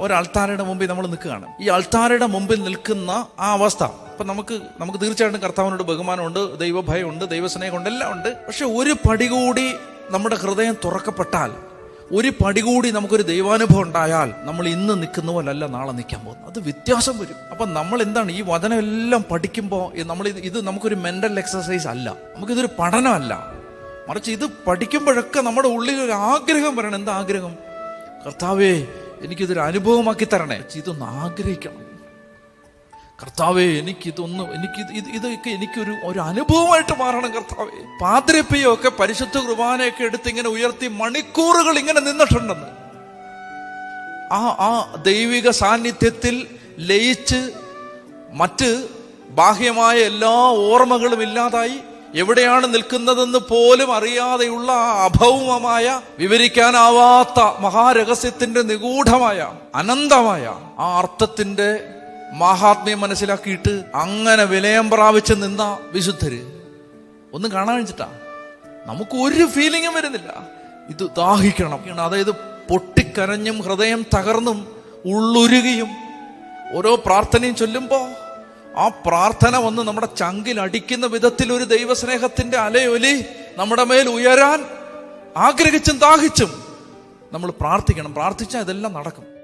ഒരു അൾത്താരയുടെ മുമ്പിൽ നമ്മൾ നിൽക്കുകയാണ്. ഈ അൾത്താരയുടെ മുമ്പിൽ നിൽക്കുന്ന ആ അവസ്ഥ ഇപ്പൊ നമുക്ക് നമുക്ക് തീർച്ചയായിട്ടും കർത്താവിനോട് ബഹുമാനമുണ്ട് ദൈവഭയമുണ്ട് ദൈവസ്നേഹമുണ്ട് എല്ലാം ഉണ്ട്. പക്ഷെ ഒരു പടി കൂടി നമ്മുടെ ഹൃദയം തുറക്കപ്പെട്ടാൽ ഒരു പടി കൂടി നമുക്കൊരു ദൈവാനുഭവം ഉണ്ടായാൽ നമ്മൾ ഇന്ന് നിൽക്കുന്ന പോലല്ല നാളെ നിൽക്കാൻ പോകുന്നത്. അത് വ്യത്യാസം വരും. അപ്പം നമ്മൾ എന്താണ് ഈ വചനം എല്ലാം പഠിക്കുമ്പോൾ നമ്മൾ ഇത് ഇത് നമുക്കൊരു മെന്റൽ എക്സസൈസ് അല്ല. നമുക്കിതൊരു പഠനമല്ല. മറിച്ച് ഇത് പഠിക്കുമ്പോഴൊക്കെ നമ്മുടെ ഉള്ളിൽ ഒരു ആഗ്രഹം വരണം. എന്താ ആഗ്രഹം? കർത്താവേ എനിക്കിതൊരു അനുഭവമാക്കി തരണേ. ഇതൊന്ന് ആഗ്രഹിക്കണം. കർത്താവേ എനിക്കിതൊന്നും എനിക്ക് ഇത് ഇത് ഇതൊക്കെ എനിക്കൊരു ഒരു അനുഭവമായിട്ട് മാറണം കർത്താവേ. ഒക്കെ പരിശുദ്ധ കുർബാനയൊക്കെ എടുത്ത് ഇങ്ങനെ ഉയർത്തി മണിക്കൂറുകൾ ഇങ്ങനെ നിന്നിട്ടുണ്ടെന്ന്. ആ ആ ദൈവിക സാന്നിധ്യത്തിൽ ലയിച്ച് മറ്റ് ബാഹ്യമായ എല്ലാ ഓർമ്മകളും ഇല്ലാതായി എവിടെയാണ് നിൽക്കുന്നതെന്ന് പോലും അറിയാതെയുള്ള ആ അഭൗമമായ വിവരിക്കാനാവാത്ത മഹാരഹസ്യത്തിന്റെ നിഗൂഢമായ അനന്തമായ ആ അർത്ഥത്തിന്റെ മഹാത്മ്യം മനസ്സിലാക്കിയിട്ട് അങ്ങനെ വിലയം പ്രാപിച്ച് നിന്ന വിശുദ്ധര് ഒന്നും കാണാൻ വെച്ചിട്ടാ നമുക്ക് ഒരു ഫീലിംഗും വരുന്നില്ല. ഇത് ദാഹിക്കണം. അതായത് പൊട്ടിക്കരഞ്ഞും ഹൃദയം തകർന്നും ഉള്ളുരുകിയും ഓരോ പ്രാർത്ഥനയും ചൊല്ലുമ്പോൾ ആ പ്രാർത്ഥന വന്ന് നമ്മുടെ ചങ്കിൽ അടിക്കുന്ന വിധത്തിൽ ഒരു ദൈവസ്നേഹത്തിന്റെ അലയൊലി നമ്മുടെ മേൽ ഉയരാൻ ആഗ്രഹിച്ചും ദാഹിച്ചും നമ്മൾ പ്രാർത്ഥിക്കണം. പ്രാർത്ഥിച്ചാൽ ഇതെല്ലാം നടക്കും.